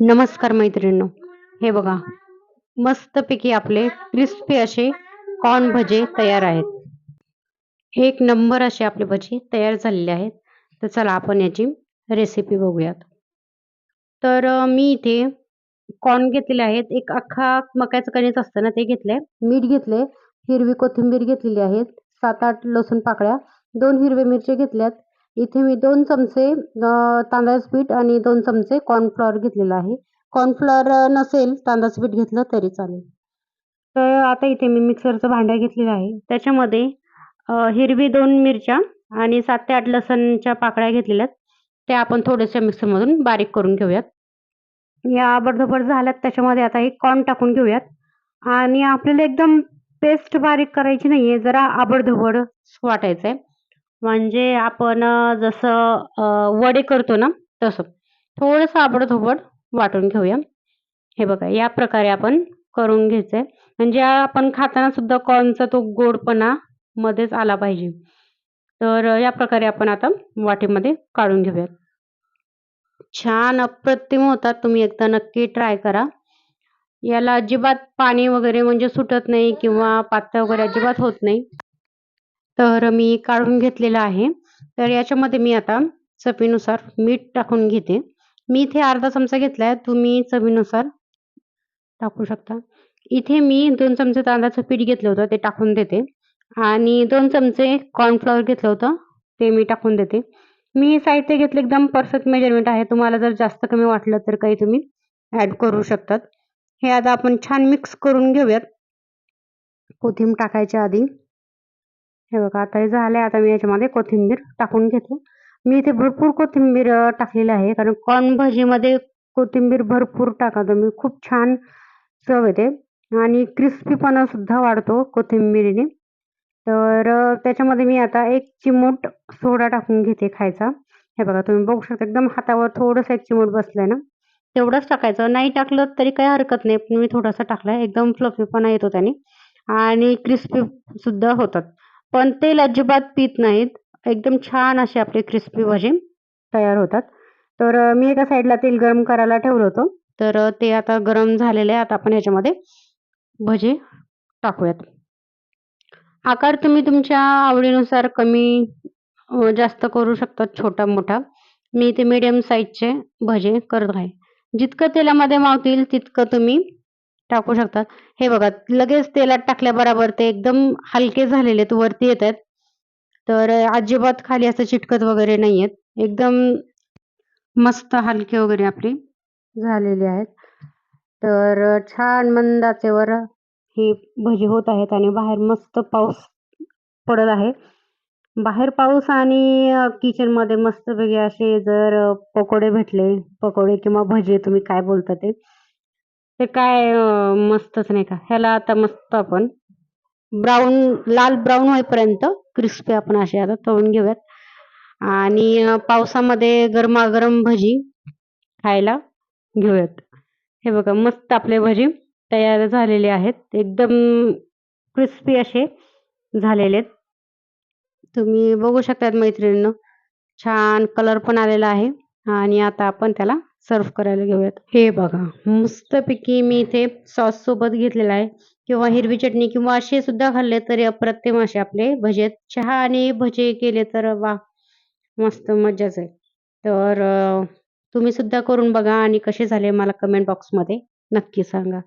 नमस्कार मैत्रिणींनो. हे बघा मस्तपैकी आपले क्रिस्पी असे कॉर्न भजे तयार आहेत. एक नंबर असे आपले भजी तयार झालेले आहेत. तर चला आपण याची रेसिपी बघूयात. तर मी इथे कॉर्न घेतलेले आहेत. एक अख्खा मक्याचं कणीच असतं ना ते घेतलंय. मीठ घेतले हिरवी कोथिंबीर घेतलेली आहेत. सात आठ लसूण पाकळ्या दोन हिरवे मिरच्या घेतल्यात. इथे मी दोन चमचे तांदळाचं पीठ आणि दोन चमचे कॉर्नफ्लॉवर घेतलेलं आहे. कॉर्नफ्लॉवर नसेल तांदळाचं पीठ घेतलं तरी चालेल. तर आता इथे मी मिक्सरचं भांडं घेतलेलं आहे. त्याच्यामध्ये हिरवी दोन मिरच्या आणि सात ते आठ लसणच्या पाकळ्या घेतलेल्या आहेत. त्या आपण थोड्याशा मिक्सरमधून बारीक करून घेऊयात. या आबडधोबड झाल्यात त्याच्यामध्ये आता हे कॉर्न टाकून घेऊयात. आणि आपल्याला एकदम पेस्ट बारीक करायची नाही आहे जरा आबडधोबड वाटायचं आहे म्हणजे आपण जसं वडे करतो ना तसं. थोडंसं आबडधोबड वाटून घेऊया. हे बघा या प्रकारे आपण करून घ्यायचंय. म्हणजे आपण खाताना सुद्धा कॉर्नचा तो गोडपणा मध्येच आला पाहिजे. तर या प्रकारे आपण आता वाटीमध्ये काढून घेऊयात छान अप्रतिम होतात. तुम्ही एकदा नक्की ट्राय करा. याला अजिबात पाणी वगैरे म्हणजे सुटत नाही किंवा पातळ वगैरे अजिबात होत नाही. तर मी काढून घेतलेलं आहे. तर याच्यामध्ये मी आता चवीनुसार मीठ टाकून घेते. मी इथे अर्धा चमचा घेतलाय. तुम्ही चवीनुसार टाकू शकता. इथे मी दोन चमचे तांदळाचं पीठ घेतलं होतं ते टाकून देते. आणि दोन चमचे कॉर्नफ्लॉवर घेतलं होतं ते मी टाकून देते. मी साहित्य घेतलं एकदम परफेक्ट मेजरमेंट आहे. तुम्हाला जर जास्त कमी वाटलं तर काही तुम्ही ॲड करू शकतात. हे आता आपण छान मिक्स करून घेऊयात. कोथिंब टाकायच्या आधी. हे बघा आता हे झालं आहे आता मी याच्यामध्ये कोथिंबीर टाकून घेते. मी इथे भरपूर कोथिंबीर टाकलेली आहे कारण कॉर्न भाजीमध्ये कोथिंबीर भरपूर टाका तुम्ही खूप छान चव येते. आणि क्रिस्पीपणा सुद्धा वाढतो कोथिंबीरीने. तर त्याच्यामध्ये मी आता एक चिमूट सोडा टाकून घेते खायचा. हे बघा तुम्ही बघू शकता एकदम हातावर थोडंसं एक चिमूट बसलंय ना. तेवढंच टाकायचं. नाही टाकलं तरी काही हरकत नाही पण मी थोडासा टाकलाय एकदम फ्लफीपणा येतो त्याने. आणि क्रिस्पी सुद्धा होतात. पण तेल अजिबात पित नाहीत. एकदम छान असे आपले क्रिस्पी भजी तयार होतात. तर मी एका साईडला तेल गरम करायला ठेवलं होतं. तर ते आता गरम झालेले आहे आता आपण ह्याच्यामध्ये भजे टाकूयात. आकार तुम्ही तुमच्या आवडीनुसार कमी जास्त करू शकता छोटा मोठा. मी ते मीडियम साईजचे भजे करत आहे. जितकं तेलामध्ये मावतील तितकं तुम्ही टाकू शकता हे बघा लगेच तेलात टाकल्याबरोबर ते एकदम हलके झालेले आहेत वरती येत आहेत तर अजिबात खाली असं चिटकत वगैरे नाही आहेत एकदम मस्त हलके वगैरे आपले झालेले आहेत. तर छान मंद आचेवर हे भजी होत आहेत आणि बाहेर मस्त पाऊस पडत आहे. बाहेर पाऊस आणि किचनमध्ये मस्तपैकी असे जर पकोडे भेटले पकोडे किंवा भजे तुम्ही काय बोलता ते? ते काय अं, मस्तच नाही का? ह्याला आता मस्त आपण ब्राऊन लाल ब्राऊन होईपर्यंत क्रिस्पी आपण असे आता तळून घेऊयात. आणि अं, पावसामध्ये गरमागरम भजी खायला घेऊयात. हे बघा मस्त आपले भजी तयार झालेले आहेत. एकदम क्रिस्पी असे झालेले आहेत. तुम्ही बघू शकतात मैत्रिणीनं छान कलर पण आलेला आहे. आणि आता आपण त्याला सर्व करायला घेऊयात. हे बघा मस्तपैकी मी इथे सॉस सोबत घेतलेला आहे. किंवा हिरवी चटणी किंवा असे सुद्धा खाल्ले तरी अप्रतिम असे आपले भजे आहेत. चहा आणि भजे केले तर वा मस्त मजाच आहे. तर तुम्ही सुद्धा करून बघा आणि कसे झाले मला कमेंट बॉक्समध्ये नक्की सांगा.